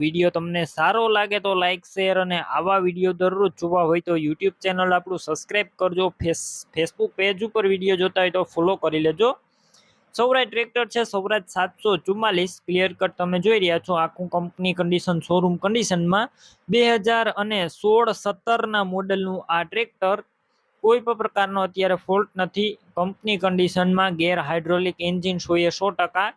Video તમને સારો લાગે તો લાઇક શેર અને આવા વીડિયો દરરોજ જોવા હોય તો યુટ્યુબ ચેનલ આપણું સબસ્ક્રાઇબ કરજો. ફેસ ફેસબુક પેજ ઉપર વીડિયો જોતા હોય તો ફોલો કરી લેજો. સૌરાજ ટ્રેક્ટર છે સૌરાજ સાતસો ચુમ્માલીસ. ક્લિયર કટ તમે જોઈ રહ્યા છો આખું કંપની કન્ડિશન શોરૂમ કન્ડિશનમાં બે હજાર અને સોળ સત્તરના મોડલનું આ ટ્રેક્ટર કોઈ પણ પ્રકારનો અત્યારે ફોલ્ટ નથી. કંપની કન્ડિશનમાં ગેર હાઇડ્રોલિક એન્જિન સોએ સો ટકા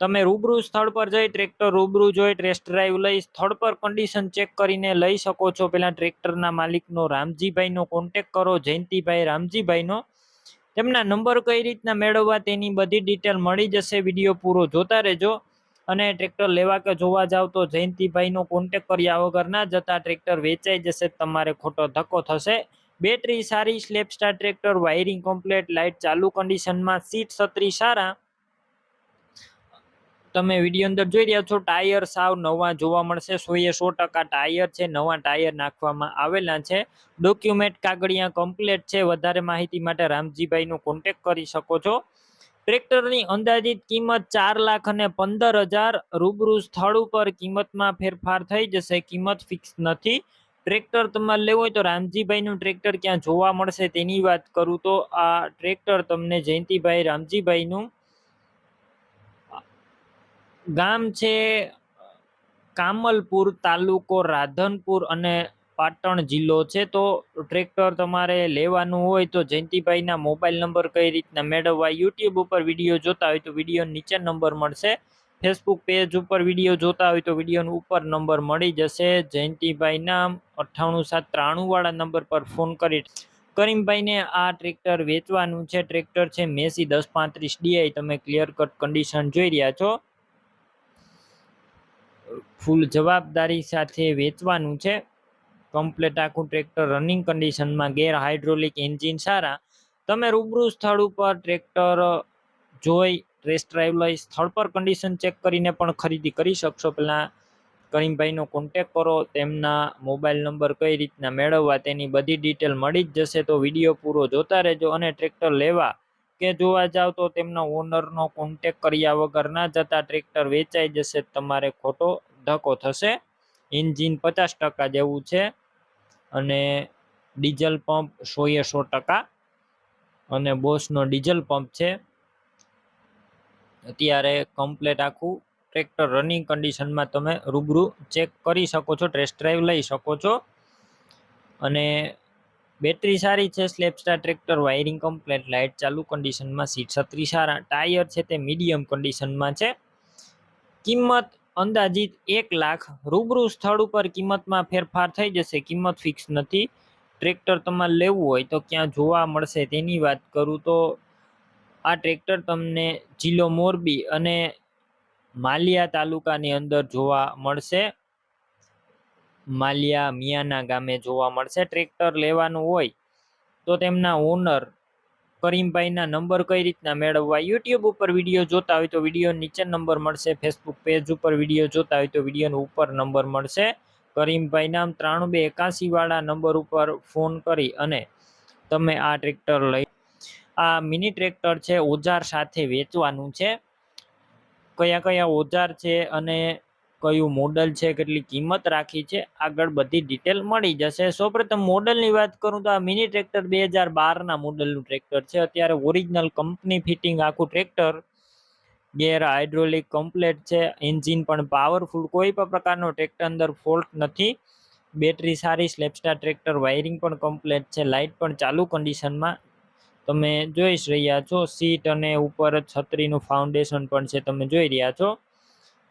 તમે રૂબરૂ સ્થળ પર જઈ ટ્રેક્ટર રૂબરૂ જોઈ ટેસ્ટ ડ્રાઈવ લઈ, સ્થળ પર કન્ડિશન ચેક કરીને લઈ શકો છો. પહેલાં ટ્રેક્ટરના માલિકનો રામજીભાઈનો કોન્ટેક કરો, જયંતિભાઈ રામજીભાઈનો. તેમના નંબર કઈ રીતના મેળવવા તેની બધી ડિટેલ મળી જશે. વીડિયો પૂરો જોતા રહેજો. અને ટ્રેક્ટર લેવા કે જોવા જાવ તો જયંતિભાઈનો કોન્ટેક કર્યા વગર ના જતા ટ્રેક્ટર વેચાઈ જશે. તમારે ખોટો ધક્કો થશે. બેટરી સારી self start tractor wiring complete light ચાલુ કન્ડિશનમાં સીટ છત્રી સારા. તમે વીડિયો અંદર જોઈ રહ્યા છો ટાયર સાવ નવા જોવા મળશે. સોએ સો ટકા ટાયર છે, નવા ટાયર નાખવામાં આવેલા છે. ડોક્યુમેન્ટ કાગળિયા કમ્પ્લેટ છે. વધારે માહિતી માટે રામજીભાઈનો કોન્ટેક કરી શકો છો. ટ્રેક્ટરની અંદાજિત કિંમત ચાર લાખ અને પંદર હજાર. રૂબરૂ સ્થળ ઉપર કિંમતમાં ફેરફાર થઈ જશે. કિંમત ફિક્સ નથી. ટ્રેક્ટર તમારે લેવું હોય તો રામજીભાઈનું ટ્રેક્ટર ક્યાં જોવા મળશે તેની વાત કરું તો આ ટ્રેક્ટર તમને જયંતિભાઈ રામજીભાઈનું ગામ છે કામલપુર તાલુકો રાધનપુર અને પાટણ જિલ્લો છે. તો ટ્રેક્ટર તમારે લેવાનું હોય તો જયંતિભાઈના મોબાઈલ નંબર કઈ રીતના મેળવવા, યુટ્યુબ ઉપર વીડિયો જોતા હોય તો વીડિયો નીચે નંબર મળશે. ફેસબુક પેજ ઉપર વીડિયો જોતા હોય તો વિડીયોનો ઉપર નંબર મળી જશે. જયંતિભાઈના અઠ્ઠાણું સાત ત્રાણુંવાળા નંબર પર ફોન કરી કરીમભાઈને આ ટ્રેક્ટર વેચવાનું છે. ટ્રેક્ટર છે મેસી દસ પાંત્રીસ ડીઆઈ. તમે ક્લિયર કટ કન્ડિશન જોઈ રહ્યા છો. ફૂલ જવાબદારી સાથે વેચવાનું છે. કમ્પ્લેટ આખું ટ્રેક્ટર રનિંગ કન્ડિશનમાં ગેર હાઇડ્રોલિક એન્જિન સારા. તમે રૂબરૂ સ્થળ ઉપર ટ્રેક્ટર જોઈ ટેસ્ટ ડ્રાઈવ લઈ સ્થળ પર કન્ડિશન ચેક કરીને પણ ખરીદી કરી શકશો. પહેલાં કરીમભાઈનો કોન્ટેક કરો, તેમના મોબાઈલ નંબર કઈ રીતના મેળવવા તેની બધી ડિટેલ મળી જ જશે. તો વીડિયો પૂરો જોતા રહેજો અને ટ્રેક્ટર લેવા કે જોવા જાવ તો તેમના ઓનરનો કોન્ટેક કર્યા વગર ના જતા ટ્રેક્ટર વેચાઈ જશે, તમારે ખોટો ધક્કો થશે. એન્જિન પચાસ ટકા જેવું છે અને ડીઝલ પંપ સોએ સો ટકા અને બોસનો ડીઝલ પંપ છે. અત્યારે કમ્પ્લેટ આખું ટ્રેક્ટર રનિંગ કન્ડિશનમાં તમે રૂબરૂ ચેક કરી શકો છો ટેસ્ટ ડ્રાઈવ લઈ શકો છો. અને બેટરી સારી છે self start tractor, wiring complete, light ચાલુ કન્ડિશનમાં, સીટ છત્રી સારા, ટાયર છે તે મીડિયમ કન્ડિશનમાં છે. કિંમત અંદાજિત એક લાખ, રૂબરૂ સ્થળ ઉપર કિંમતમાં ફેરફાર થઈ જશે, કિંમત ફિક્સ નથી. ટ્રેક્ટર તમારે લેવું હોય તો ક્યાં જોવા મળશે તેની વાત કરું તો આ ટ્રેક્ટર તમને જિલ્લો મોરબી અને માલિયા તાલુકાની અંદર જોવા મળશે. માલિયા મિયાના ગામે જોવા મળશે. ટ્રેક્ટર લેવાનું હોય તો તેમના ઓનર કરીમભાઈના નંબર કઈ રીતના મેળવવા? યુટ્યુબ ઉપર વીડિયો જોતા હોય તો વીડિયો નીચે નંબર મળશે. ફેસબુક પેજ ઉપર વીડિયો જોતા હોય તો વિડીયોનો ઉપર નંબર મળશે. કરીમભાઈ નામ ત્રાણું બે એકાસીવાળા નંબર ઉપર ફોન કરી અને તમે આ ટ્રેક્ટર લઈ આ મિની ટ્રેક્ટર છે, ઓજાર સાથે વેચવાનું છે. કયા કયા ઓજાર છે અને કયું મોડલ છે, કેટલી કિંમત રાખી છે, આગળ બધી ડિટેલ મળી જશે. સૌપ્રથમ મોડલની વાત કરું તો આ મિની ટ્રેક્ટર બે હજાર બારના મોડલનું ટ્રેક્ટર છે. અત્યારે ઓરિજિનલ કંપની ફિટિંગ આખું ટ્રેક્ટર ગેર હાઇડ્રોલિક કમ્પ્લેટ છે એન્જિન પણ પાવરફુલ કોઈ પણ પ્રકારનો ટ્રેક્ટર અંદર ફોલ્ટ નથી. બેટરી સારી સ્લેપસ્ટાર ટ્રેક્ટર વાયરિંગ પણ કમ્પ્લેટ છે લાઇટ પણ ચાલુ કન્ડિશનમાં તમે જોઈ રહ્યા છો સીટ અને ઉપર છત્રીનું ફાઉન્ડેશન પણ છે, તમે જોઈ રહ્યા છો.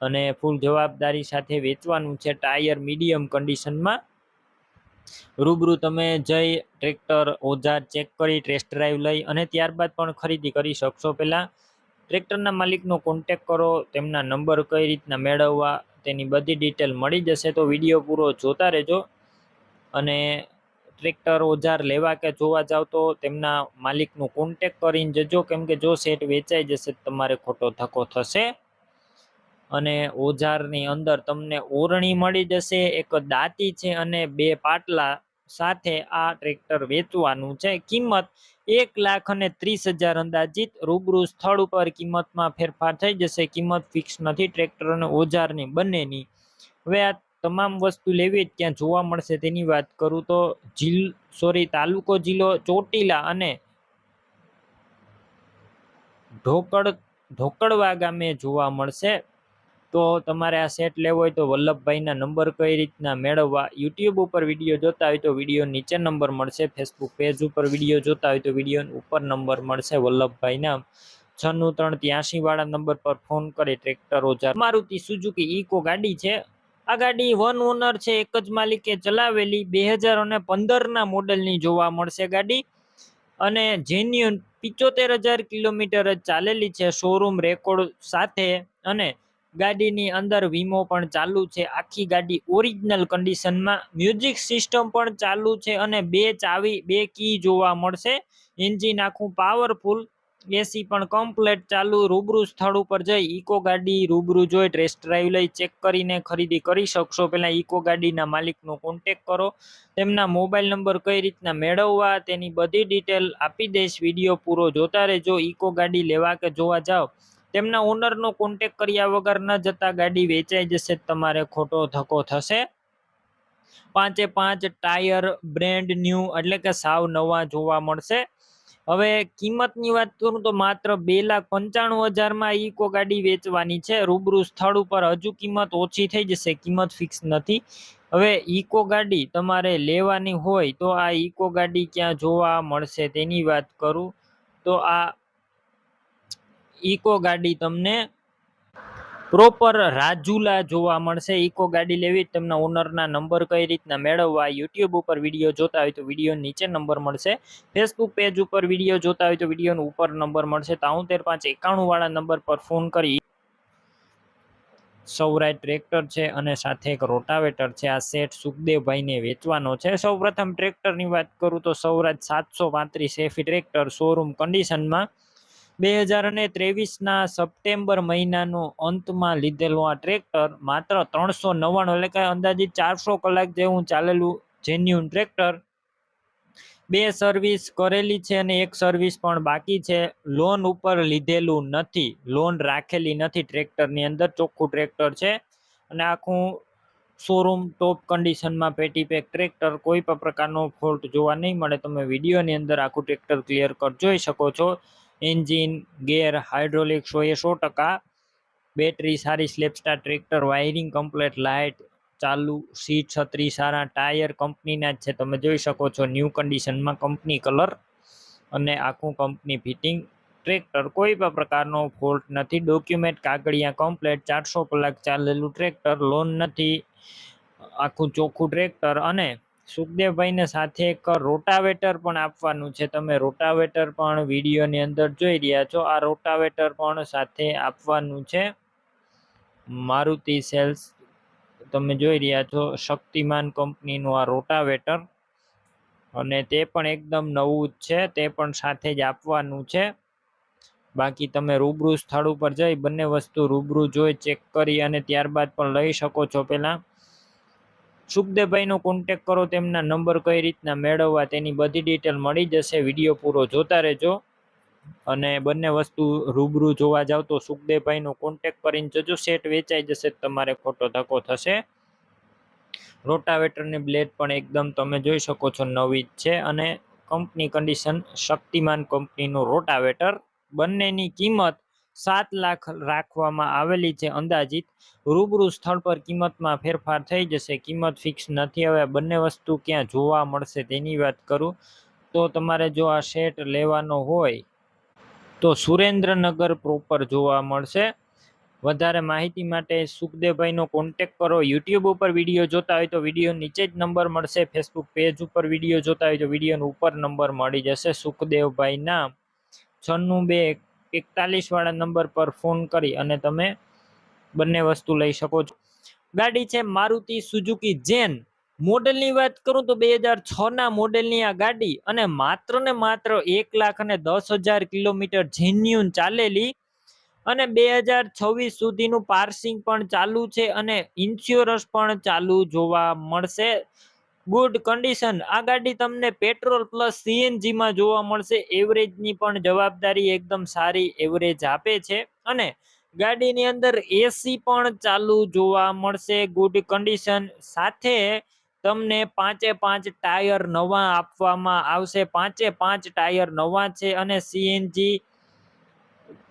અને ફૂલ જવાબદારી સાથે વેચવાનું છે ટાયર મીડિયમ કન્ડિશનમાં રૂબરૂ તમે જઈ ટ્રેક્ટર ઓજાર ચેક કરી ટેસ્ટ ડ્રાઈવ લઈ અને ત્યારબાદ પણ ખરીદી કરી શકશો. પહેલાં ટ્રેક્ટરના માલિકનો કોન્ટેક કરો, તેમના નંબર કઈ રીતના મેળવવા, તેની બધી ડિટેલ મળી જશે તો વીડિયો પૂરો જોતા રહેજો. અને ટ્રેક્ટર ઓજાર લેવા કે જોવા જાવ તો તેમના માલિકનું કોન્ટેક કરીને જજો, કેમ કે જો સેટ વેચાઈ જશે તમારે ખોટો ધક્કો થશે. અને ઓજારની અંદર તમને ઓરણી મળી જશે, એક દાંતી છે અને બે પાટલા સાથે આ ટ્રેક્ટર વેચવાનું છે. કિંમત એક લાખ અને ત્રીસ હજાર અંદાજિત. રૂબરૂ સ્થળ ઉપર કિંમતમાં ફેરફાર થઈ જશે. કિંમત ફિક્સ નથી. ટ્રેક્ટર અને ઓજારની બંનેની હવે આ તમામ વસ્તુ લેવી ક્યાં જોવા મળશે. તેની વાત કરું તો જિલ સોરી, તાલુકો જિલ્લો ચોટીલા અને ઢોકળ, ઢોકળવા ગામે જોવા મળશે. તો તમારે આ સેટ લેવો હોય તો વલ્લભભાઈના નંબર કઈ રીતના મેળવવા? યુટ્યુબ ઉપર વીડિયો જોતા હોય તો વીડિયો નીચે નંબર મળશે. ફેસબુક પેજ ઉપર વીડિયો જોતા હોય તો વીડિયો ઉપર નંબર મળશે વલ્લભભાઈના છન્નું ત્રણ ત્યાસી વાળા નંબર પર ફોન કરી ટ્રેક્ટર મારુતિ સુઝુકી ઇકો ગાડી છે. આ ગાડી વન ઓનર છે, એક જ માલિકે ચલાવેલી. બે હજાર અને પંદરના મોડલની જોવા મળશે ગાડી. અને જેન્યુન પિચોતેર હજાર કિલોમીટર જ ચાલેલી છે. શોરૂમ રેકોર્ડ સાથે. અને ગાડીની અંદર વીમો પણ ચાલુ છે. આખી ગાડી ઓરિજિનલ કન્ડિશનમાં મ્યુઝિક સિસ્ટમ પણ ચાલુ છે અને બે ચાવી, બે કી જોવા મળશે. એન્જિન આખું પાવરફુલ એસી પણ કમ્પ્લેટ ચાલુ, રૂબરૂ સ્થળ ઉપર જઈ ઇકો ગાડી રૂબરૂ જોઈ ટેસ્ટ ડ્રાઈવ લઈ ચેક કરીને ખરીદી કરી શકશો. પહેલાં ઇકો ગાડીના માલિકનો કોન્ટેક કરો. તેમના મોબાઈલ નંબર કઈ રીતના મેળવવા તેની બધી ડિટેલ આપી દઈશ. વીડિયો પૂરો જોતા રહેજો. ઇકો ગાડી લેવા કે જોવા જાઓ. તેમના ઓનરનો કોન્ટેક કર્યા વગર ન જતા ગાડી વેચાઈ જશે, તમારે ખોટો ધક્કો થશે. પાંચે પાંચ ટાયર બ્રેન્ડ ન્યૂ એટલે કે સાવ નવા જોવા મળશે. હવે કિંમતની વાત કરું તો માત્ર બે લાખ પંચાણું હજારમાં ઇકો ગાડી વેચવાની છે. રૂબરૂ સ્થળ ઉપર હજુ કિંમત ઓછી થઈ જશે, કિંમત ફિક્સ નથી. હવે ઇકો ગાડી તમારે લેવાની હોય તો આ ઇકો ગાડી ક્યાં જોવા મળશે તેની વાત કરું તો આ ઇકો ગાડી તમને પ્રોપર રાજુલા જોવા મળશે. ઇકો ગાડી લેવી તેમના ઓનરના નંબર કઈ રીતના મેળવવા યુટ્યુબ ઉપર વીડિયો જોતા હોય તો વીડિયો નીચે નંબર મળશે. ફેસબુક પેજ ઉપર વીડિયો જોતા હોય તો વિડીયોનો ઉપર નંબર મળશે. તાઉતેર પાંચ એકાણુંવાળા નંબર પર ફોન કરી. સૌરાય ટ્રેક્ટર છે અને સાથે એક રોટાવેટર છે. આ સેટ સુખદેવભાઈને વેચવાનો છે. સૌપ્રથમ ટ્રેક્ટરની વાત કરું તો સૌરાજ સાતસો પાંત્રીસ એફી ટ્રેક્ટર શોરૂમ કન્ડિશનમાં બે હજાર અને ત્રેવીસના સપ્ટેમ્બર મહિનાનો અંતમાં લીધેલું આ ટ્રેક્ટર માત્ર ત્રણસો નવ્વાણું એટલે કે અંદાજિત ચારસો કલાક જેવું ચાલેલું જેન્યુન ટ્રેક્ટર બે સર્વિસ કરેલી છે અને એક સર્વિસ પણ બાકી છે. લોન ઉપર લીધેલું નથી. લોન રાખેલી નથી ટ્રેક્ટરની અંદર. ચોખ્ખું ટ્રેક્ટર છે અને આખું શોરૂમ ટોપ કન્ડિશનમાં પેટી પેક ટ્રેક્ટર કોઈ પણ પ્રકારનો ફોલ્ટ જોવા નહીં મળે. તમે વિડીયોની અંદર આખું ટ્રેક્ટર ક્લિયર કટ જોઈ શકો છો. એન્જિન, ગેર, હાઇડ્રોલિક સો એ સો ટકા. બેટરી સારી self start tractor, wiring complete, light ચાલુ, સીટ છત્રી સારા, ટાયર કંપનીના જ છે. તમે જોઈ શકો છો ન્યૂ કન્ડિશનમાં કંપની કલર અને આખું કંપની ફિટિંગ. ટ્રેક્ટર કોઈ પણ પ્રકારનો ફોલ્ટ નથી. ડોક્યુમેન્ટ કાગળિયા કમ્પ્લેટ, ચારસો કલાક ચાલેલું ટ્રેક્ટર, લોન નથી. આખું ચોખ્ખું ટ્રેક્ટર અને સુખદેવભાઈને સાથે એક રોટાવેટર પણ આપવાનું છે. તમે રોટાવેટર પણ વિડીયોની અંદર જોઈ રહ્યા છો. આ રોટાવેટર પણ સાથે આપવાનું છે. મારુતિ સેલ્સ, તમે જોઈ રહ્યા છો, શક્તિમાન કંપનીનું આ રોટાવેટર. અને તે પણ એકદમ નવું જ છે. તે પણ સાથે જ આપવાનું છે. બાકી તમે રૂબરૂ સ્થળ ઉપર જઈ બંને વસ્તુ રૂબરૂ જોઈ, ચેક કરી અને ત્યારબાદ પણ લઈ શકો છો પહેલાં. સુખદેવભાઈનો કોન્ટેક કરો, તેમના નંબર કઈ રીતના મેળવવા, તેની બધી ડિટેલ મળી જશે. વીડિયો પૂરો જોતા રહેજો. અને બંને વસ્તુ રૂબરૂ જોવા જાવ તો સુખદેવભાઈનો કોન્ટેક કરીને જજો. સેટ વેચાઈ જશે તમારે ખોટો ધક્કો થશે. રોટાવેટરની બ્લેડ પણ એકદમ તમે જોઈ શકો છો નવી જ છે. અને કંપની કન્ડિશન શક્તિમાન કંપનીનું રોટાવેટર બંનેની કિંમત સાત લાખ રાખવામાં આવેલી છે. અંદાજિત રૂબરૂ સ્થળ પર કિંમતમાં ફેરફાર થઈ જશે. કિંમત ફિક્સ નથી. હવે બંને વસ્તુ ક્યાં જોવા મળશે તેની વાત કરું. તો તમારે જો આ સેટ લેવાનો હોય તો સુરેન્દ્રનગર પ્રોપર જોવા મળશે. વધારે માહિતી માટે સુખદેવભાઈનો કોન્ટેક કરો. યુટ્યુબ ઉપર વીડિયો જોતા હોય તો વીડિયો નીચે જ નંબર મળશે. ફેસબુક પેજ ઉપર વીડિયો જોતા હોય તો વિડીયોનો ઉપર નંબર મળી જશે. સુખદેવભાઈના છન્નું બે એકતાલીસ વાળા નંબર પર ફોન કરી અને તમે બંને વસ્તુ લઈ શકો છો. ગાડી છે મારુતિ સુઝુકી જેન. મોડેલની વાત કરું તો બે હજાર છના મોડેલની આ ગાડી અને માત્ર ને માત્ર એક લાખ અને દસ હજાર કિલોમીટર જેન્યુન ચાલેલી અને બે હજાર છવ્વીસ સુધીનું પાર્સિંગ પણ ચાલુ છે અને ઇન્સ્યોરન્સ પણ ચાલુ જોવા મળશે. ગુડ કન્ડિશન આ ગાડી તમને પેટ્રોલ પ્લસ સીએનજીમાં જોવા મળશે. એવરેજની પણ જવાબદારી એકદમ સારી એવરેજ આપે છે. અને ગાડીની અંદર એસી પણ ચાલુ જોવા મળશે. ગુડ કન્ડિશન સાથે તમને પાંચે પાંચ ટાયર નવા આપવામાં આવશે. પાંચે પાંચ ટાયર નવા છે અને સીએનજી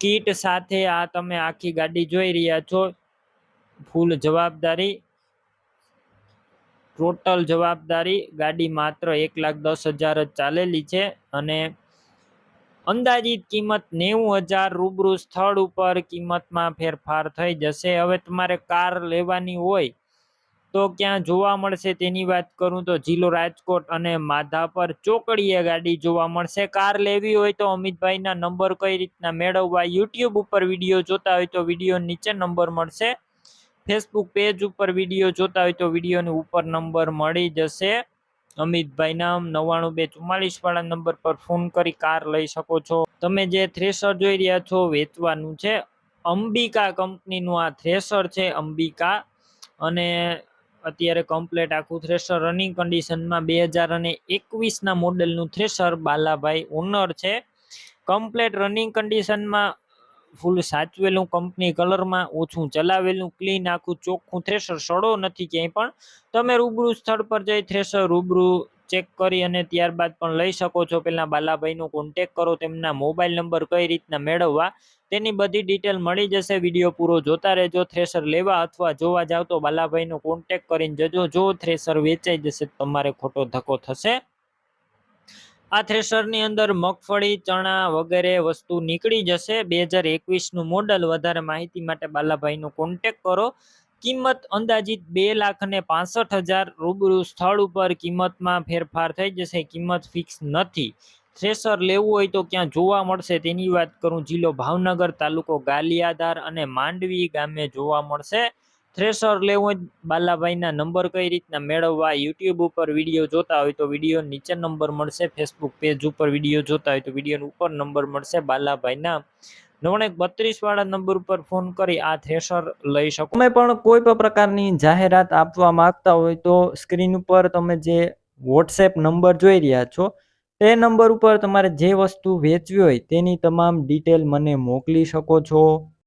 કીટ સાથે આ તમે આખી ગાડી જોઈ રહ્યા છો. ફૂલ જવાબદારી ટોટલ જવાબદારી ગાડી માત્ર એક લાખ દસ હજાર જ ચાલેલી છે અને અંદાજિત કિંમત નેવું હજાર રૂબરૂ સ્થળ ઉપર કિંમતમાં ફેરફાર થઈ જશે. હવે તમારે કાર લેવાની હોય તો ક્યાં જોવા મળશે તેની વાત કરું તો જિલ્લો રાજકોટ અને માધાપર ચોકડીએ ગાડી જોવા મળશે. કાર લેવી હોય તો અમિતભાઈના નંબર કઈ રીતના મેળવવા યુટ્યુબ ઉપર વીડિયો જોતા હોય તો વીડિયો નીચે નંબર મળશે. ફેસબુક પેજ ઉપર વીડિયો જોતા હોય તો વિડીયોની ઉપર નંબર મળી જશે. અમિતભાઈના નવ્વાણું બે ચુમ્માલીસ વાળા નંબર પર ફોન કરી કાર લઈ શકો છો. તમે જે થ્રેસર જોઈ રહ્યા છો વેચવાનું છે. અંબિકા કંપનીનું આ થ્રેસર છે, અંબિકા. અને અત્યારે કમ્પ્લેટ આખું થ્રેસર રનિંગ કન્ડિશનમાં બે હજાર અને એકવીસના મોડેલનું થ્રેસર બાલાભાઈ ઓનર છે. કમ્પ્લેટ રનિંગ કન્ડિશનમાં ફૂલ સાચવેલું કંપની કલરમાં, ઓછું ચલાવેલું, ક્લીન, આખું ચોખ્ખું થ્રેશર સડો નથી ક્યાંય પણ. તમે રૂબરૂ સ્થળ પર જઈ થ્રેસર રૂબરૂ ચેક કરી અને ત્યારબાદ પણ લઈ શકો છો. પહેલાં બાલાભાઈનો કોન્ટેક કરો, તેમના મોબાઈલ નંબર કઈ રીતના મેળવવા, તેની બધી ડિટેલ મળી જશે. વીડિયો પૂરો જોતા રહેજો થ્રેસર લેવા અથવા જોવા જાવ તો બાલાભાઈનો કોન્ટેક કરીને જજો. જો થ્રેસર વેચાઈ જશે તમારે ખોટો ધક્કો થશે. આ થ્રેસરની અંદર મગફળી, ચણા વગેરે વસ્તુ નીકળી જશે. બે હજાર એકવીસનું મોડલ વધારે માહિતી માટે બાલાભાઈનો કોન્ટેક કરો. કિંમત અંદાજિત બે લાખ ને પાસઠ હજાર રૂબરૂ સ્થળ ઉપર કિંમતમાં ફેરફાર થઈ જશે. કિંમત ફિક્સ નથી. થ્રેસર લેવું હોય તો ક્યાં જોવા મળશે તેની વાત કરું. જિલ્લો ભાવનગર તાલુકો ગાલિયાદાર અને માંડવી ગામે જોવા મળશે. થ્રેસર લેવું જ બાલાભાઈના નંબર કઈ રીતના મેળવવા, યુટ્યુબ ઉપર વીડિયો જોતા હોય તો વીડિયો નીચે નંબર મળશે, ફેસબુક પેજ ઉપર વીડિયો જોતા હોય તો વીડિયો ઉપર નંબર મળશે, બાલાભાઈના નવણેક બત્રીસ વાળા નંબર ઉપર ફોન કરી આ થ્રેશર લઈ શકો. તમે પણ કોઈ પણ પ્રકારની જાહેરાત આપવા માંગતા હોય તો સ્ક્રીન ઉપર તમે જે વોટ્સએપ નંબર જોઈ રહ્યા છો, તે નંબર ઉપર તમારે જે વસ્તુ વેચવી હોય તેની તમામ ડિટેલ મને મોકલી શકો છો.